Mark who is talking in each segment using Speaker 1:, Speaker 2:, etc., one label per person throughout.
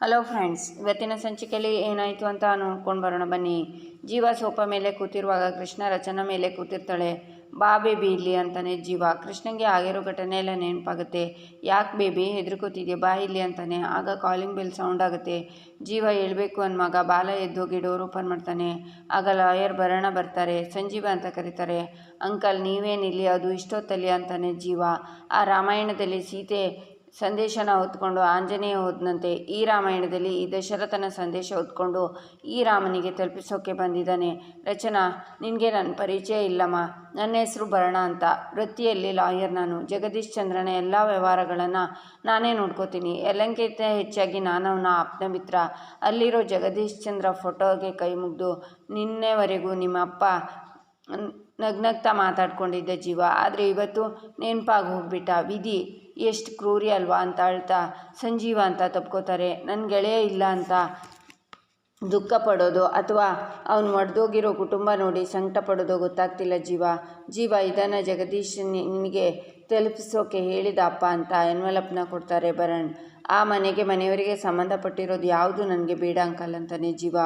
Speaker 1: Hello friends, ಇವತ್ತಿನ ಸಂಚಿಕೆಯಲ್ಲಿ ಏನಾಯಿತು ಅಂತ ನೋಡ್ಕೊಂಡು ಬರೋಣ. ಬನ್ನಿ. ಜೀವ ಸೋಪ ಮೇಲೆ ಕೂತಿರುವಾಗ ಕೃಷ್ಣ ರಚನ ಮೇಲೆ ಕೂತಿರ್ತಾಳೆ. ಬಾ ಬೇಬಿ ಇಲ್ಲಿ ಅಂತಾನೆ ಜೀವ. ಕೃಷ್ಣಂಗೆ ಆಗಿರೋ ಘಟನೆ ಎಲ್ಲ ನೆನಪಾಗುತ್ತೆ. ಯಾಕೆ ಬೇಬಿ ಹೆದರ್ಕೋತಿದ್ಯಾ ಬಾ ಇಲ್ಲಿ ಅಂತಾನೆ. ಆಗ ಕಾಲಿಂಗ್ ಬೆಲ್ ಸೌಂಡ್ ಆಗುತ್ತೆ. ಜೀವ ಹೇಳಬೇಕು ಮಗ. ಬಾಲ ಎದ್ದೋಗಿ ಡೋರ್ ಓಪನ್ ಮಾಡ್ತಾನೆ. ಆಗ ಲಾಯರ್ ಬರೋಣ ಬರ್ತಾರೆ. ಸಂಜೀವ ಅಂತ ಕರೀತಾರೆ. ಅಂಕಲ್ ನೀವೇನಿಲ್ಲಿ ಅದು ಇಷ್ಟೊತ್ತಲ್ಲಿ ಅಂತಾನೆ ಜೀವ. ಆ ರಾಮಾಯಣದಲ್ಲಿ ಸೀತೆ ಸಂದೇಶನ ಹೊತ್ಕೊಂಡು ಆಂಜನೇಯ ಹೋದಂತೆ ಈ ರಾಮಾಯಣದಲ್ಲಿ ಈ ದಶರಥನ ಸಂದೇಶ ಹೊತ್ಕೊಂಡು ಈ ರಾಮನಿಗೆ ತಲುಪಿಸೋಕೆ ಬಂದಿದ್ದಾನೆ. ರಚನಾ, ನಿನಗೆ ನನ್ನ ಪರಿಚಯ ಇಲ್ಲಮ್ಮ. ನನ್ನ ಹೆಸರು ಭರಣ ಅಂತ. ವೃತ್ತಿಯಲ್ಲಿ ಲಾಯರ್ ನಾನು. ಜಗದೀಶ್ ಚಂದ್ರನ ಎಲ್ಲ ವ್ಯವಹಾರಗಳನ್ನು ನಾನೇ ನೋಡ್ಕೋತೀನಿ. ಎಲ್ಲಂಕಿಂತ ಹೆಚ್ಚಾಗಿ ನಾನು ಅವನ ಆಪ್ತ ಮಿತ್ರ ಅಲ್ಲಿರೋ ಜಗದೀಶ್ ಚಂದ್ರ ಫೋಟೋಗೆ ಕೈ ಮುಗಿದು, ನಿನ್ನೆವರೆಗೂ ನಿಮ್ಮ ಅಪ್ಪ ನಗ್ನಗ್ತಾ ಮಾತಾಡ್ಕೊಂಡಿದ್ದ ಜೀವ. ಆದರೆ ಇವತ್ತು ನೆನಪಾಗಿ ಹೋಗ್ಬಿಟ್ಟ. ವಿಧಿ ಎಷ್ಟು ಕ್ರೂರಿ ಅಲ್ವಾ ಅಂತ ಅಳ್ತಾ, ಸಂಜೀವ ಅಂತ ತಪ್ಕೋತಾರೆ ನನ್ನ ಗೆಳೆಯ ಇಲ್ಲ ಅಂತ ದುಃಖ ಪಡೋದು ಅಥವಾ ಅವನು ಮಡ್ದೋಗಿರೋ ಕುಟುಂಬ ನೋಡಿ ಸಂಕಟ ಪಡೋದು ಗೊತ್ತಾಗ್ತಿಲ್ಲ ಜೀವ. ಜೀವ, ಇದನ್ನು ಜಗದೀಶ್ ನಿನಗೆ ತಲುಪಿಸೋಕೆ ಹೇಳಿದ ಅಪ್ಪ ಅಂತ ಎನ್ವಲಪ್ನ ಕೊಡ್ತಾರೆ ಭರಣ್ ಆ ಮನೆಗೆ ಮನೆಯವರಿಗೆ ಸಂಬಂಧಪಟ್ಟಿರೋದು ಯಾವುದು? ನನಗೆ ಬೇಡ ಅಂಕಲ್ ಅಂತಾನೆ ಜೀವ.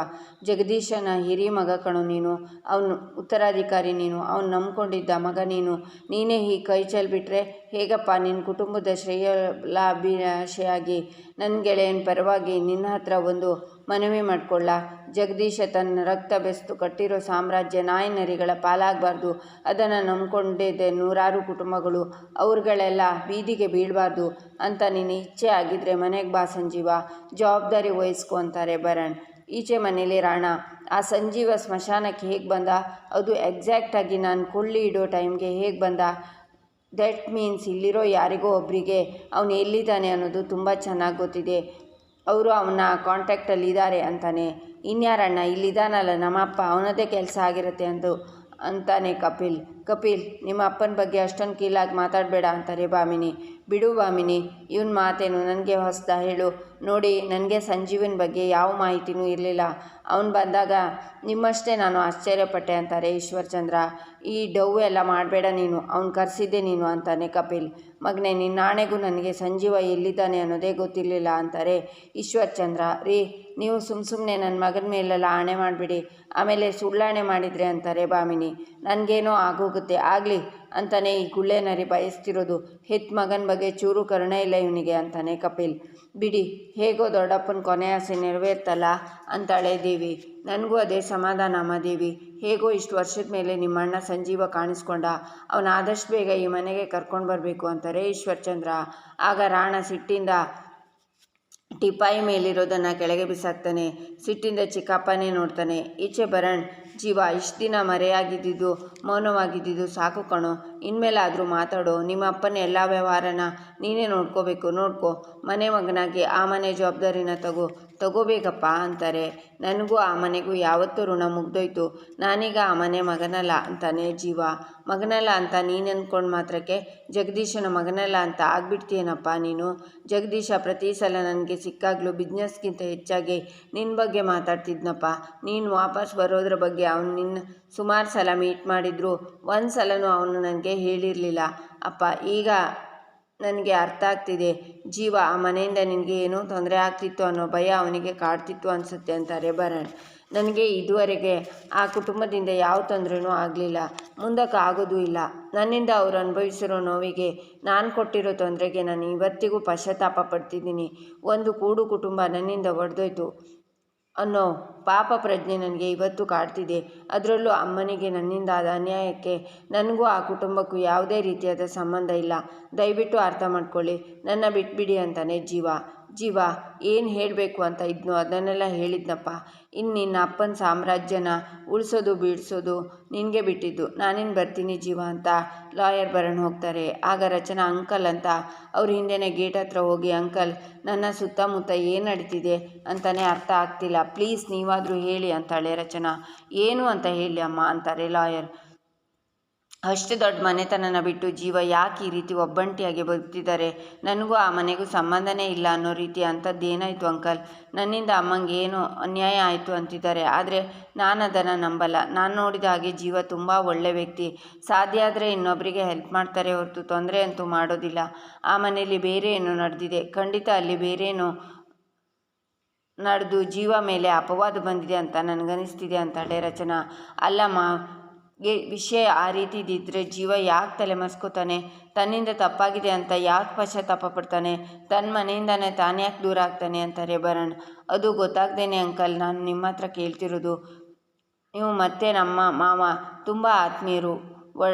Speaker 1: ಜಗದೀಶನ ಹಿರಿಯ ಮಗ ಕಣು ನೀನು. ಅವನು ಉತ್ತರಾಧಿಕಾರಿ ನೀನು. ಅವನು ನಂಬ್ಕೊಂಡಿದ್ದ ಮಗ ನೀನು. ನೀನೇ ಈ ಕೈ ಚೆಲ್ಬಿಟ್ರೆ ಹೇಗಪ್ಪ ನಿನ್ನ ಕುಟುಂಬದ ಶ್ರೇಯಲಾಭಿಲಾಷೆಯಾಗಿ? ನನ್ನ ಗೆಳೆಯನ ಪರವಾಗಿ ನಿನ್ನ ಹತ್ರ ಒಂದು ಮನವಿ ಮಾಡಿಕೊಳ್ಳ ಜಗದೀಶ ತನ್ನ ರಕ್ತ ಬೆಸ್ತು ಕಟ್ಟಿರೋ ಸಾಮ್ರಾಜ್ಯ ನಾಯಿ ನರಿಗಳ ಪಾಲಾಗಬಾರ್ದು. ಅದನ್ನು ನಂಬ್ಕೊಂಡಿದ್ದೆ ನೂರಾರು ಕುಟುಂಬಗಳು. ಅವ್ರುಗಳೆಲ್ಲ ಬೀದಿಗೆ ಬೀಳಬಾರ್ದು ಅಂತ ನಿನ್ನ ಇಚ್ಛೆ ಆಗಿದ್ದರೆ ಮನೆಗೆ ಬಾ ಸಂಜೀವ. ಜವಾಬ್ದಾರಿ ವಹಿಸ್ಕೊ ಅಂತಾರೆ ಭರಣ್. ಈಚೆ ಮನೇಲಿ ರಾಣ. ಆ ಸಂಜೀವ ಸ್ಮಶಾನಕ್ಕೆ ಹೇಗೆ ಬಂದ? ಅದು ಎಕ್ಸಾಕ್ಟಾಗಿ ನಾನು ಕೊಳ್ಳಿ ಇಡೋ ಟೈಮ್ಗೆ ಹೇಗೆ ಬಂದ? ದಟ್ ಮೀನ್ಸ್ ಇಲ್ಲಿರೋ ಯಾರಿಗೋ ಒಬ್ಬರಿಗೆ ಅವನು ಎಲ್ಲಿದ್ದಾನೆ ಅನ್ನೋದು ತುಂಬ ಚೆನ್ನಾಗಿ ಗೊತ್ತಿದೆ. ಅವರು ಅವನ ಕಾಂಟ್ಯಾಕ್ಟಲ್ಲಿ ಇದ್ದಾರೆ ಅಂತಾನೆ. ಇನ್ಯಾರಣ್ಣ, ಇಲ್ಲಿದ್ದಾನಲ್ಲ, ನಮ್ಮಪ್ಪ, ಅವನದೇ ಕೆಲಸ ಆಗಿರುತ್ತೆ ಅಂದು ಅಂತಾನೆ ಕಪಿಲ್. ಕಪಿಲ್, ನಿಮ್ಮ ಅಪ್ಪನ ಬಗ್ಗೆ ಅಷ್ಟೊಂದು ಕೀಲಾಗಿ ಮಾತಾಡಬೇಡ ಅಂತಾರೆ ಭಾಮಿನಿ. ಬಿಡು ಭಾಮಿನಿ, ಇವನ್ ಮಾತೇನು ನನಗೆ ಹೊಸ್ದ ಹೇಳು. ನೋಡಿ, ನನಗೆ ಸಂಜೀವನ ಬಗ್ಗೆ ಯಾವ ಮಾಹಿತಿನೂ ಇರಲಿಲ್ಲ. ಅವನು ಬಂದಾಗ, ನಿಮ್ಮಷ್ಟೇ ನಾನು ಆಶ್ಚರ್ಯಪಟ್ಟೆ ಅಂತಾರೆ ಈಶ್ವರ್ಚಂದ್ರ. ಈ ಡವ್ ಎಲ್ಲ ಮಾಡಬೇಡ ನೀನು, ಅವ್ನು ಕರೆಸಿದ್ದೆ ನೀನು ಅಂತಾನೆ ಕಪಿಲ್. ಮಗನೇ ನಿನ್ನ ನಾಣೆಗೂ ನನಗೆ ಸಂಜೀವ ಎಲ್ಲಿದ್ದಾನೆ ಅನ್ನೋದೇ ಗೊತ್ತಿರಲಿಲ್ಲ ಅಂತಾರೆ ಈಶ್ವರ್ಚಂದ್ರ. ರೀ, ನೀವು ಸುಮ್ಮ ಸುಮ್ಮನೆ ನನ್ನ ಮಗನ ಮೇಲೆಲ್ಲ ಆಣೆ ಮಾಡಿಬಿಡಿ, ಆಮೇಲೆ ಸುಳ್ಳಾಣೆ ಮಾಡಿದರೆ ಅಂತಾರೆ ಭಾಮಿನಿ ನನಗೇನೋ ಆಗೋಗುತ್ತೆ, ಆಗಲಿ ಅಂತಾನೆ ಈ ಗುಳ್ಳೆನರಿ ಬಯಸ್ತಿರೋದು. ಹೆತ್ ಮಗನ ಬಗ್ಗೆ ಚೂರು ಕರುಣೆ ಇಲ್ಲ ಇವನಿಗೆ ಅಂತಾನೆ ಕಪಿಲ್. ಬಿಡಿ, ಹೇಗೋ ದೊಡ್ಡಪ್ಪನ ಕೊನೆ ಆಸೆ ನೆರವೇರ್ತಲ್ಲ ಅಂತಾಳೆ ನನಗೂ ಅದೇ ಸಮಾಧಾನ, ಅಮ್ಮ ದೇವಿ. ಹೇಗೋ ಇಷ್ಟು ವರ್ಷದ ಮೇಲೆ ನಿಮ್ಮ ಅಣ್ಣ ಸಂಜೀವ ಕಾಣಿಸ್ಕೊಂಡ. ಅವನ ಆದಷ್ಟು ಬೇಗ ಈ ಮನೆಗೆ ಕರ್ಕೊಂಡು ಬರಬೇಕು ಅಂತಾರೆ ಈಶ್ವರ್ಚಂದ್ರ. ಆಗ ರಾಣ ಸಿಟ್ಟಿಂದ ಟಿಪಾಯಿ ಮೇಲಿರೋದನ್ನು ಕೆಳಗೆ ಬಿಸಾಕ್ತಾನೆ. ಸಿಟ್ಟಿಂದ ಚಿಕ್ಕಪ್ಪನೇ ನೋಡ್ತಾನೆ. ಈಚೆ ಬರಣ್, ಜೀವ, ಇಷ್ಟು ದಿನ ಮರೆಯಾಗಿದ್ದಿದ್ದು, ಮೌನವಾಗಿದ್ದಿದ್ದು ಸಾಕು ಕಣೋ. ಇನ್ಮೇಲಾದರೂ ಮಾತಾಡೋ. ನಿಮ್ಮ ಅಪ್ಪನ ಎಲ್ಲ ವ್ಯವಹಾರನ ನೀನೇ ನೋಡ್ಕೋಬೇಕು. ನೋಡ್ಕೋ. ಮನೆ ಮಗನಾಗಿ ಆ ಮನೆ ಜವಾಬ್ದಾರಿನ ತಗೋ. ತಗೋಬೇಕಪ್ಪ ಅಂತಾರೆ. ನನಗೂ ಆ ಮನೆಗೂ ಯಾವತ್ತೂ ಋಣ ಮುಗ್ದೋಯ್ತು. ನಾನೀಗ ಆ ಮನೆ ಮಗನಲ್ಲ ಅಂತಾನೆ ಜೀವ. ಮಗನಲ್ಲ ಅಂತ ನೀನು ಅಂದ್ಕೊಂಡು ಮಾತ್ರಕ್ಕೆ ಜಗದೀಶನ ಮಗನಲ್ಲ ಅಂತ ಆಗ್ಬಿಡ್ತೀಯನಪ್ಪ ನೀನು? ಜಗದೀಶ ಪ್ರತಿ ಸಲ ನನಗೆ ಸಿಕ್ಕಾಗಲೂ ಬಿಸ್ನೆಸ್ಗಿಂತ ಹೆಚ್ಚಾಗಿ ನಿನ್ನ ಬಗ್ಗೆ ಮಾತಾಡ್ತಿದ್ನಪ್ಪ. ನೀನು ವಾಪಸ್ ಬರೋದ್ರ ಬಗ್ಗೆ ಅವನು ನಿನ್ನ ಸುಮಾರು ಸಲ ಮೀಟ್ ಮಾಡಿದ್ರು. ಒಂದು ಸಲನೂ ಅವನು ನನಗೆ ಹೇಳಿರಲಿಲ್ಲ. ಅಪ್ಪ, ಈಗ ನನಗೆ ಅರ್ಥ ಆಗ್ತಿದೆ. ಜೀವ ಆ ಮನೆಯಿಂದ ನಿನಗೆ ಏನೋ ತೊಂದರೆ ಆಗ್ತಿತ್ತು ಅನ್ನೋ ಭಯ ಅವನಿಗೆ ಕಾಡ್ತಿತ್ತು ಅನಿಸುತ್ತೆ ಅಂತಾರೆ ಭರಣ್ ನನಗೆ ಇದುವರೆಗೆ ಆ ಕುಟುಂಬದಿಂದ ಯಾವ ತೊಂದರೆನೂ ಆಗಲಿಲ್ಲ. ಮುಂದಕ್ಕೆ ಆಗೋದೂ ಇಲ್ಲ. ನನ್ನಿಂದ ಅವರು ಅನುಭವಿಸಿರೋ ನೋವಿಗೆ ನಾನು ಕೊಟ್ಟಿರೋ ತೊಂದರೆಗೆ ನಾನು ಇವತ್ತಿಗೂ ಪಶ್ಚಾತ್ತಾಪ ಪಡ್ತಿದ್ದೀನಿ. ಒಂದು ಕೂಡು ಕುಟುಂಬ ನನ್ನಿಂದ ಒಡೆದೋಯ್ತು. ಅನ್ನೋ ಪಾಪ ಪ್ರಜ್ಞೆ ನನಗೆ ಇವತ್ತು ಕಾಡ್ತಿದೆ. ಅದರಲ್ಲೂ ಅಮ್ಮನಿಗೆ ನನ್ನಿಂದ ಆದ ಅನ್ಯಾಯಕ್ಕೆ ನನಗೂ ಆ ಕುಟುಂಬಕ್ಕೂ ಯಾವುದೇ ರೀತಿಯಾದ ಸಂಬಂಧ ಇಲ್ಲ. ದಯವಿಟ್ಟು ಅರ್ಥ ಮಾಡ್ಕೊಳ್ಳಿ. ನನ್ನ ಬಿಟ್ಬಿಡಿ ಅಂತಾನೆ ಜೀವ. ಜೀವ, ಏನು ಹೇಳಬೇಕು ಅಂತ ಇದ್ನೋ ಅದನ್ನೆಲ್ಲ ಹೇಳಿದ್ನಪ್ಪ. ಇನ್ನು ನಿನ್ನ ಅಪ್ಪನ ಸಾಮ್ರಾಜ್ಯನ ಉಳಿಸೋದು ಬೀಳಿಸೋದು ನಿನಗೆ ಬಿಟ್ಟಿದ್ದು. ನಾನೇನು ಬರ್ತೀನಿ ಜೀವ ಅಂತ ಲಾಯರ್ ಬರೋಣ ಹೋಗ್ತಾರೆ. ಆಗ ರಚನಾ ಅಂಕಲ್ ಅಂತ ಅವ್ರ ಹಿಂದೆನೇ ಗೇಟ್ ಹತ್ರ ಹೋಗಿ, ಅಂಕಲ್, ನನ್ನ ಸುತ್ತಮುತ್ತ ಏನು ನಡೀತಿದೆ? ಅಂತಲೇ ಅರ್ಥ ಆಗ್ತಿಲ್ಲ. ಪ್ಲೀಸ್ ನೀವಾದರೂ ಹೇಳಿ ಅಂತಾಳೆ ರಚನಾ. ಏನು ಅಂತ ಹೇಳಿ ಅಮ್ಮ ಅಂತಾರೆ ಲಾಯರ್. ಅಷ್ಟು ದೊಡ್ಡ ಮನೆತನನ ಬಿಟ್ಟು ಜೀವ ಯಾಕೆ ಈ ರೀತಿ ಒಬ್ಬಂಟಿಯಾಗಿ ಬದುಕ್ತಿದ್ದಾರೆ? ನನಗೂ ಆ ಮನೆಗೂ ಸಂಬಂಧನೇ ಇಲ್ಲ ಅನ್ನೋ ರೀತಿ ಅಂಥದ್ದು ಏನಾಯಿತು ಅಂಕಲ್? ನನ್ನಿಂದ ಅಮ್ಮಂಗೆ ಏನು ಅನ್ಯಾಯ ಆಯಿತು ಅಂತಿದ್ದಾರೆ. ಆದರೆ ನಾನು ಅದನ್ನು ನಂಬಲ್ಲ. ನಾನು ನೋಡಿದ ಹಾಗೆ ಜೀವ ತುಂಬ ಒಳ್ಳೆ ವ್ಯಕ್ತಿ. ಸಾಧ್ಯ ಆದರೆ ಇನ್ನೊಬ್ಬರಿಗೆ ಹೆಲ್ಪ್ ಮಾಡ್ತಾರೆ ಹೊರತು ತೊಂದರೆ ಅಂತೂ ಮಾಡೋದಿಲ್ಲ. ಆ ಮನೆಯಲ್ಲಿ ಬೇರೆ ಏನೋ ನಡೆದಿದೆ. ಖಂಡಿತ ಅಲ್ಲಿ ಬೇರೇನೋ ನಡೆದು ಜೀವ ಮೇಲೆ ಅಪವಾದ ಬಂದಿದೆ ಅಂತ ನನಗನ್ನಿಸ್ತಿದೆ ಅಂತಾಳೆ ರಚನಾ. ಅಲ್ಲಮ್ಮ ವಿಷಯ ಆ ರೀತಿ ಇದ್ದಿದ್ದರೆ ಜೀವ ಯಾಕೆ ತಲೆ ಮರೆಸ್ಕೋತಾನೆ ತನ್ನಿಂದ ತಪ್ಪಾಗಿದೆ ಅಂತ ಯಾಕೆ ಪಶ್ಚಾತ್ತಾಪ ಪಡ್ತಾನೆ ತನ್ನ ಮನೆಯಿಂದನೇ ತಾನೇ ಯಾಕೆ ದೂರ ಆಗ್ತಾನೆ ಅಂತಾರೆ ಭರಣ್ ಅದು ಗೊತ್ತಾಗ್ದೇನೆ ಅಂಕಲ್, ನಾನು ನಿಮ್ಮ ಹತ್ರ ಕೇಳ್ತಿರೋದು. ನೀವು ಮತ್ತೆ ನಮ್ಮ ಮಾವ, ತುಂಬ ಆತ್ಮೀಯರು, ಒ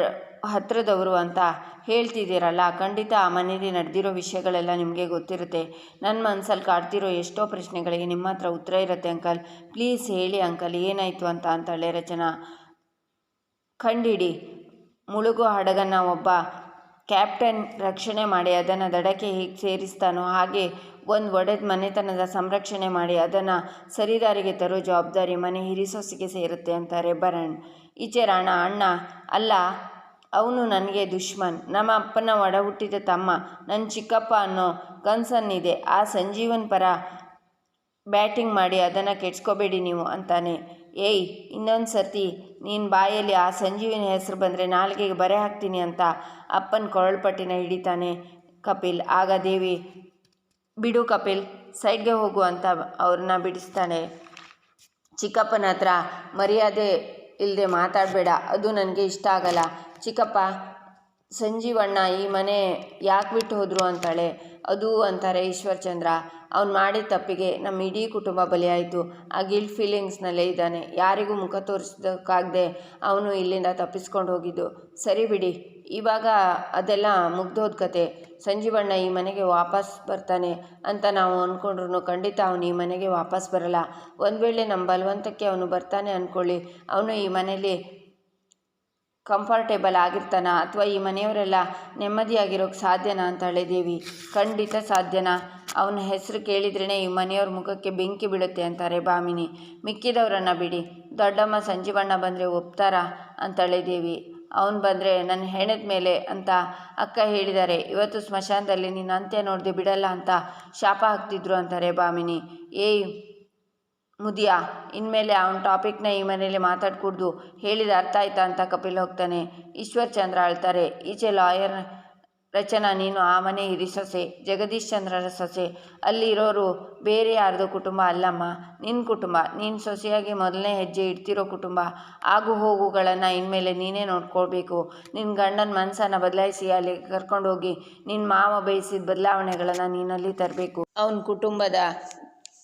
Speaker 1: ಹತ್ತಿರದವರು ಅಂತ ಹೇಳ್ತಿದ್ದೀರಲ್ಲ, ಖಂಡಿತ ಆ ಮನೆಯಲ್ಲಿ ನಡೆದಿರೋ ವಿಷಯಗಳೆಲ್ಲ ನಿಮಗೆ ಗೊತ್ತಿರುತ್ತೆ. ನನ್ನ ಮನಸ್ಸಲ್ಲಿ ಕಾಡ್ತಿರೋ ಎಷ್ಟೋ ಪ್ರಶ್ನೆಗಳಿಗೆ ನಿಮ್ಮ ಹತ್ರ ಉತ್ತರ ಇರುತ್ತೆ ಅಂಕಲ್. ಪ್ಲೀಸ್ ಹೇಳಿ ಅಂಕಲ್, ಏನಾಯಿತು ಅಂತ ಅಂತಾಳೆ ರಚನಾ. ಕಂಡಿಡಿ. ಮುಳುಗು ಹಡಗನ್ನ ಒಬ್ಬ ಕ್ಯಾಪ್ಟನ್ ರಕ್ಷಣೆ ಮಾಡಿ ಅದನ್ನು ದಡಕ್ಕೆ ಹೇಗೆ ಸೇರಿಸ್ತಾನೋ ಹಾಗೆ ಒಂದು ಒಡೆದ ಮನೆತನದ ಸಂರಕ್ಷಣೆ ಮಾಡಿ ಅದನ್ನು ಸರಿದಾರಿಗೆ ತರೋ ಜವಾಬ್ದಾರಿ ಮನೆ ಹಿರಿಸೊಸಿಗೆ ಸೇರುತ್ತೆ ಅಂತಾರೆ ಭರಣ್. ಈಚೆ ರಾಣ ಅಣ್ಣ, ಅಲ್ಲ, ಅವನು ನನಗೆ ದುಶ್ಮನ್. ನಮ್ಮ ಅಪ್ಪನ ಒಡ ಹುಟ್ಟಿದ ತಮ್ಮ ನನ್ನ ಚಿಕ್ಕಪ್ಪ ಅನ್ನೋ ಕನ್ಸನ್ನಿದೆ. ಆ ಸಂಜೀವನ್ ಪರ ಬ್ಯಾಟಿಂಗ್ ಮಾಡಿ ಅದನ್ನು ಕೆಡ್ಸ್ಕೋಬೇಡಿ ನೀವು ಅಂತಾನೆ. ಏಯ್, ಇನ್ನೊಂದು ಸರ್ತಿ ನೀನು ಬಾಯಲ್ಲಿ ಆ ಸಂಜೀವಿನ ಹೆಸರು ಬಂದರೆ ನಾಲ್ಗೆಗೆ ಬರೆ ಹಾಕ್ತೀನಿ ಅಂತ ಅಪ್ಪನ ಕೊರಳ್ಪಟ್ಟಿನ ಹಿಡಿತಾನೆ ಕಪಿಲ್. ಆಗ ದೇವಿ, ಬಿಡು ಕಪಿಲ್, ಸೈಡ್ಗೆ ಹೋಗು ಅಂತ ಅವ್ರನ್ನ ಬಿಡಿಸ್ತಾನೆ. ಚಿಕ್ಕಪ್ಪನ ಹತ್ರ ಮರ್ಯಾದೆ ಇಲ್ಲದೆ ಮಾತಾಡಬೇಡ, ಅದು ನನಗೆ ಇಷ್ಟ ಆಗಲ್ಲ. ಚಿಕ್ಕಪ್ಪ ಸಂಜೀವಣ್ಣ ಈ ಮನೆ ಯಾಕೆ ಬಿಟ್ಟು ಹೋದರು ಅಂತಾಳೆ. ಅದು ಅಂತಾರೆ ಈಶ್ವರ್ ಚಂದ್ರ. ಅವ್ನು ಮಾಡಿದ ತಪ್ಪಿಗೆ ನಮ್ಮ ಇಡೀ ಕುಟುಂಬ ಬಲಿಯಾಯಿತು. ಆ ಗಿಲ್ಟ್ ಫೀಲಿಂಗ್ಸ್ನಲ್ಲೇ ಇದ್ದಾನೆ. ಯಾರಿಗೂ ಮುಖ ತೋರಿಸೋದಕ್ಕಾಗದೆ ಅವನು ಇಲ್ಲಿಂದ ತಪ್ಪಿಸ್ಕೊಂಡು ಹೋಗಿದ್ದು. ಸರಿ ಬಿಡಿ. ಇವಾಗ ಅದೆಲ್ಲ ಮುಗ್ದೋದ ಕತೆ. ಸಂಜೀವಣ್ಣ ಈ ಮನೆಗೆ ವಾಪಸ್ ಬರ್ತಾನೆ ಅಂತ ನಾವು ಅಂದ್ಕೊಂಡ್ರು ಖಂಡಿತ ಅವನು ಈ ಮನೆಗೆ ವಾಪಸ್ ಬರಲ್ಲ. ಒಂದು ವೇಳೆ ನಮ್ಮ ಬಲವಂತಕ್ಕೆ ಅವನು ಬರ್ತಾನೆ ಅಂದ್ಕೊಳ್ಳಿ ಅವನು ಈ ಮನೇಲಿ ಕಂಫರ್ಟೇಬಲ್ ಆಗಿರ್ತಾನ? ಅಥವಾ ಈ ಮನೆಯವರೆಲ್ಲ ನೆಮ್ಮದಿಯಾಗಿರೋಕ್ಕೆ ಸಾಧ್ಯನಾ ಅಂತ ದೇವಿ ಖಂಡಿತ ಸಾಧ್ಯನಾ. ಅವನ ಹೆಸರು ಕೇಳಿದ್ರೇ ಈ ಮನೆಯವ್ರ ಮುಖಕ್ಕೆ ಬೆಂಕಿ ಬೀಳುತ್ತೆ ಅಂತಾರೆ ಭಾಮಿನಿ ಮಿಕ್ಕಿದವರನ್ನು ಬಿಡಿ. ದೊಡ್ಡಮ್ಮ ಸಂಜೀವಣ್ಣ ಬಂದರೆ ಒಪ್ತಾರಾ? ಅಂತಾಳೆ ದೇವಿ ಅವನು ಬಂದರೆ ನನ್ನ ಹೆಣದ ಮೇಲೆ ಅಂತ ಅಕ್ಕ ಹೇಳಿದ್ದಾರೆ ಇವತ್ತು ಸ್ಮಶಾನದಲ್ಲಿ ನೀನು ಅಂತ್ಯ ನೋಡಿದೆ ಬಿಡಲ್ಲ ಅಂತ ಶಾಪ ಹಾಕ್ತಿದ್ರು ಅಂತಾರೆ ಭಾಮಿನಿ ಏಯ್ ಮುದಿಯ, ಇನ್ಮೇಲೆ ಅವನ ಟಾಪಿಕ್ನ ಈ ಮನೇಲಿ ಮಾತಾಡ್ಕೂಡ್ದು ಹೇಳಿದ ಅರ್ಥ ಆಯ್ತಾ ಅಂತ ಕಪಿಲ್ ಹೋಗ್ತಾನೆ. ಈಶ್ವರ್ ಚಂದ್ರ ಅಳ್ತಾರೆ. ಈಚೆ ಲಾಯರ್ ರಚನಾ, ನೀನು ಆ ಮನೆ ಇರಿ ಸೊಸೆ, ಜಗದೀಶ್ ಚಂದ್ರರ ಸೊಸೆ. ಅಲ್ಲಿರೋರು ಬೇರೆ ಯಾರ್ದು ಕುಟುಂಬ ಅಲ್ಲಮ್ಮ? ನಿನ್ನ ಕುಟುಂಬ. ನೀನು ಸೊಸೆಯಾಗಿ ಮೊದಲನೇ ಹೆಜ್ಜೆ ಇಡ್ತಿರೋ ಕುಟುಂಬ. ಆಗು ಹೋಗುಗಳನ್ನು ಇನ್ಮೇಲೆ ನೀನೇ ನೋಡ್ಕೊಳ್ಬೇಕು. ನಿನ್ನ ಗಂಡನ ಮನಸ್ಸನ್ನು ಬದಲಾಯಿಸಿ ಅಲ್ಲಿ ಕರ್ಕೊಂಡೋಗಿ ನಿನ್ನ ಮಾವ ಬಯಸಿದ ಬದಲಾವಣೆಗಳನ್ನು ನೀನಲ್ಲಿ ತರಬೇಕು. ಅವನ ಕುಟುಂಬದ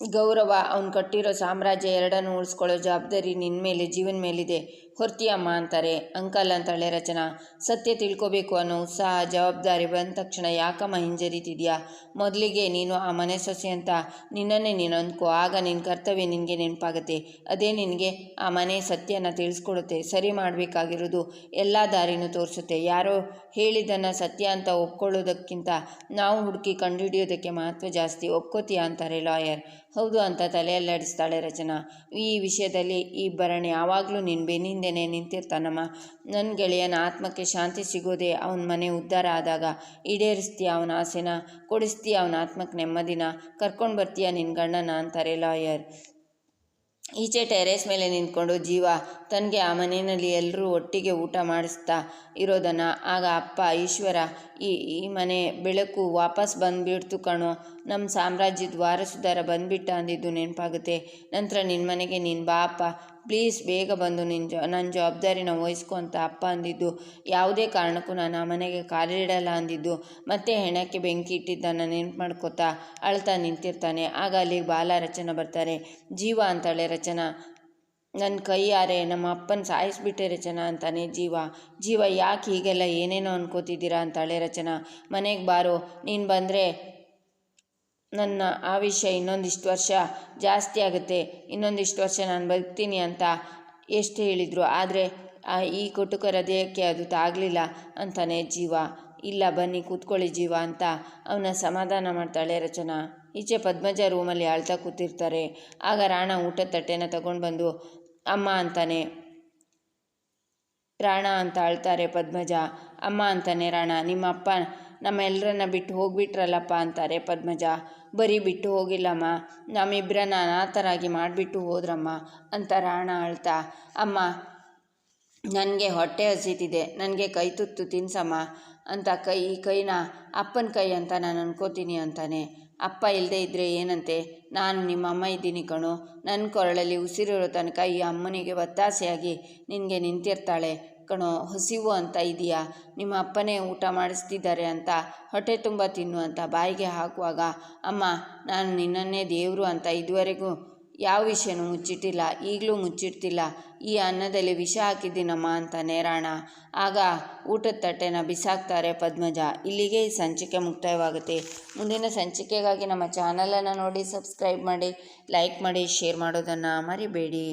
Speaker 1: ಗೌರವ ಅವ್ನು ಕಟ್ಟಿರೋ ಸಾಮ್ರಾಜ್ಯ ಎರಡನ್ನು ಉಳಿಸ್ಕೊಳ್ಳೋ ಜವಾಬ್ದಾರಿ ನಿನ್ನ ಮೇಲೆ ಜೀವನ ಮೇಲಿದೆ. ಹೊರ್ತಿಯಮ್ಮ ಅಂತಾರೆ. ಅಂಕಲ್ ಅಂತಾಳೆ ರಚನಾ. ಸತ್ಯ ತಿಳ್ಕೋಬೇಕು ಅನ್ನೋ ಉತ್ಸಾಹ, ಜವಾಬ್ದಾರಿ ಬಂದ ತಕ್ಷಣ ಯಾಕಮ್ಮ ಹಿಂಜರಿತಿದ್ಯಾ? ಮೊದಲಿಗೆ ನೀನು ಆ ಮನೆ ಸೊಸೆ ಅಂತ ನಿನ್ನನ್ನೇ ನೀನು ಅಂದ್ಕೋ. ಆಗ ನಿನ್ನ ಕರ್ತವ್ಯ ನಿನಗೆ ನೆನಪಾಗತ್ತೆ. ಅದೇ ನಿನಗೆ ಆ ಮನೆ ಸತ್ಯನ ತಿಳಿಸ್ಕೊಡುತ್ತೆ. ಸರಿ ಮಾಡಬೇಕಾಗಿರೋದು ಎಲ್ಲ ದಾರಿನೂ ತೋರಿಸುತ್ತೆ. ಯಾರೋ ಹೇಳಿದ್ದನ್ನು ಸತ್ಯ ಅಂತ ಒಪ್ಕೊಳ್ಳೋದಕ್ಕಿಂತ ನಾವು ಹುಡುಕಿ ಕಂಡುಹಿಡಿಯೋದಕ್ಕೆ ಮಹತ್ವ ಜಾಸ್ತಿ. ಒಪ್ಕೋತೀಯ ಅಂತಾರೆ ಲಾಯರ್. ಹೌದು ಅಂತ ತಲೆಯಲ್ಲಾಡಿಸ್ತಾಳೆ ರಚನಾ. ಈ ವಿಷಯದಲ್ಲಿ ಈ ಭರಣಿ ಯಾವಾಗಲೂ ನಿನ್ನ ಬೆನ್ನಿಂದೇನೆ ನಿಂತಿರ್ತಾನಮ್ಮ. ನನ್ನ ಗೆಳೆಯನ ಆತ್ಮಕ್ಕೆ ಶಾಂತಿ ಸಿಗೋದೆ ಅವನ ಮನೆ ಉದ್ಧಾರ ಆದಾಗ ಈಡೇರಿಸ್ತೀಯ ಅವನ ಆಸೆನ? ಕೊಡಿಸ್ತೀಯ ಅವನ ಆತ್ಮಕ್ಕೆ ನೆಮ್ಮದಿನ? ಕರ್ಕೊಂಡು ಬರ್ತೀಯ ನಿನ್ನ ಗಂಡನ ಅಂತಾರೆ ಲಾಯರ್. ಈಚೆ ಟೆರೇಸ್ ಮೇಲೆ ನಿಂತ್ಕೊಂಡು ಜೀವ, ತನಗೆ ಆ ಮನೆಯಲ್ಲಿ ಎಲ್ಲರೂ ಒಟ್ಟಿಗೆ ಊಟ ಮಾಡಿಸ್ತಾ ಇರೋದನ್ನು. ಆಗ ಅಪ್ಪ, ಈಶ್ವರ, ಈ ಈ ಮನೆ ಬೆಳಕು ವಾಪಸ್ ಬಂದುಬಿಡ್ತು ಕಣೋ. ನಮ್ಮ ಸಾಮ್ರಾಜ್ಯದ ವಾರಸುದಾರ ಬಂದುಬಿಟ್ಟ ಅಂದಿದ್ದು ನೆನಪಾಗುತ್ತೆ. ನಂತರ ನಿನ್ನ ಮನೆಗೆ ನೀನು ಬಾ ಪ್ಲೀಸ್ ಬೇಗ ಬಂದು ನಿನ್ನ ಜೊ ನನ್ನ ಜವಾಬ್ದಾರಿನ ವಹಿಸ್ಕೊ ಅಂತ ಅಪ್ಪ ಅಂದಿದ್ದು. ಯಾವುದೇ ಕಾರಣಕ್ಕೂ ನಾನು ಆ ಮನೆಗೆ ಕಾಲಿಡಲ್ಲ ಅಂದಿದ್ದು. ಮತ್ತೆ ಹೆಣಕ್ಕೆ ಬೆಂಕಿ ಇಟ್ಟಿದ್ದನ್ನು ನೆನ್ಪು ಮಾಡ್ಕೋತಾ ಅಳ್ತಾ ನಿಂತಿರ್ತಾನೆ. ಆಗ ಅಲ್ಲಿಗೆ ಬಾಲ ರಚನಾ ಬರ್ತಾರೆ. ಜೀವ ಅಂತಾಳೆ ರಚನಾ. ನನ್ನ ಕೈಯಾರೆ ನಮ್ಮ ಅಪ್ಪನ ಸಾಯಿಸ್ಬಿಟ್ಟೆ ರಚನಾ ಅಂತಾನೆ ಜೀವ. ಜೀವ ಯಾಕೆ ಹೀಗೆಲ್ಲ ಏನೇನೋ ಅನ್ಕೋತಿದ್ದೀರಾ ಅಂತಾಳೆ ರಚನಾ. ಮನೆಗೆ ಬಾರೋ, ನೀನು ಬಂದರೆ ನನ್ನ ಆವಿಷ್ಯ ಇನ್ನೊಂದಿಷ್ಟು ವರ್ಷ ಜಾಸ್ತಿ ಆಗುತ್ತೆ. ಇನ್ನೊಂದಿಷ್ಟು ವರ್ಷ ನಾನು ಬದುಕ್ತೀನಿ ಅಂತ ಎಷ್ಟು ಹೇಳಿದರು, ಆದರೆ ಈ ಕುಟುಕರ ದೇಹಕ್ಕೆ ಅದು ತಾಗಲಿಲ್ಲ ಅಂತಾನೆ ಜೀವ. ಇಲ್ಲ ಬನ್ನಿ, ಕೂತ್ಕೊಳ್ಳಿ ಜೀವ ಅಂತ ಅವನ ಸಮಾಧಾನ ಮಾಡ್ತಾಳೆ ರಚನಾ. ಈಚೆ ಪದ್ಮಜ ರೂಮಲ್ಲಿ ಅಳ್ತಾ ಕೂತಿರ್ತಾರೆ. ಆಗ ರಾಣ ಊಟದ ತಟ್ಟೆನ ತಗೊಂಡು ಬಂದು ಅಮ್ಮ ಅಂತಾನೆ. ರಾಣ ಅಂತ ಅಳ್ತಾರೆ ಪದ್ಮಜ. ಅಮ್ಮ ಅಂತಾನೆ ರಾಣ. ನಿಮ್ಮ ಅಪ್ಪ ನಮ್ಮೆಲ್ಲರನ್ನ ಬಿಟ್ಟು ಹೋಗ್ಬಿಟ್ರಲ್ಲಪ್ಪ ಅಂತಾರೆ ಪದ್ಮಜ. ಬರೀ ಬಿಟ್ಟು ಹೋಗಿಲ್ಲಮ್ಮ. ನಮ್ಮಿಬ್ಬರನ್ನ ಅನಾಥರಾಗಿ ಮಾಡಿಬಿಟ್ಟು ಹೋದ್ರಮ್ಮ ಅಂತ ರಾಣ ಅಳ್ತಾ. ಅಮ್ಮ, ನನಗೆ ಹೊಟ್ಟೆ ಹಸಿತಿದೆ. ನನಗೆ ಕೈ ತುತ್ತು ತಿನ್ಸಮ್ಮ ಅಂತ ಕೈ, ಕೈನ ಅಪ್ಪನ ಕೈ ಅಂತ ನಾನು ಅನ್ಕೋತೀನಿ ಅಂತಾನೆ. ಅಪ್ಪ ಇಲ್ಲದೆ ಇದ್ದರೆ ಏನಂತೆ? ನಾನು ನಿಮ್ಮ ಅಮ್ಮ ಇದ್ದೀನಿ ಕಣೋ. ನನ್ನ ಕೊರಳಲ್ಲಿ ಉಸಿರಿರೋ ತನಕ ಈ ಅಮ್ಮನಿಗೆ ಒತ್ತಾಸೆಯಾಗಿ ನಿನಗೆ ನಿಂತಿರ್ತಾಳೆ. ಕಣೋ, ಹಸಿವು ಅಂತ ಇದೆಯಾ ನಿಮ್ಮ ಅಪ್ಪನೇ ಊಟ ಮಾಡಿಸ್ತಿದ್ದಾರೆ ಅಂತ, ಹೊಟ್ಟೆ ತುಂಬ ತಿನ್ನು ಅಂತ ಬಾಯಿಗೆ ಹಾಕುವಾಗ, ಅಮ್ಮ, ನಾನು ನಿನ್ನನ್ನೇ ದೇವರು ಅಂತ ಇದುವರೆಗೂ ಯಾವ ವಿಷಯನೂ ಮುಚ್ಚಿಟ್ಟಿಲ್ಲ, ಈಗಲೂ ಮುಚ್ಚಿಡ್ತಿಲ್ಲ. ಈ ಅನ್ನದಲ್ಲಿ ವಿಷ ಹಾಕಿದ್ದೀನಮ್ಮ ಅಂತ ನೇರಾಣ. ಆಗ ಊಟದ ತಟ್ಟೆನ ಬಿಸಾಕ್ತಾರೆ ಪದ್ಮಜ. ಇಲ್ಲಿಗೆ ಈ ಸಂಚಿಕೆ ಮುಕ್ತಾಯವಾಗುತ್ತೆ. ಮುಂದಿನ ಸಂಚಿಕೆಗಾಗಿ ನಮ್ಮ ಚಾನಲನ್ನು ನೋಡಿ, ಸಬ್ಸ್ಕ್ರೈಬ್ ಮಾಡಿ, ಲೈಕ್ ಮಾಡಿ, ಶೇರ್ ಮಾಡೋದನ್ನು ಮರಿಬೇಡಿ.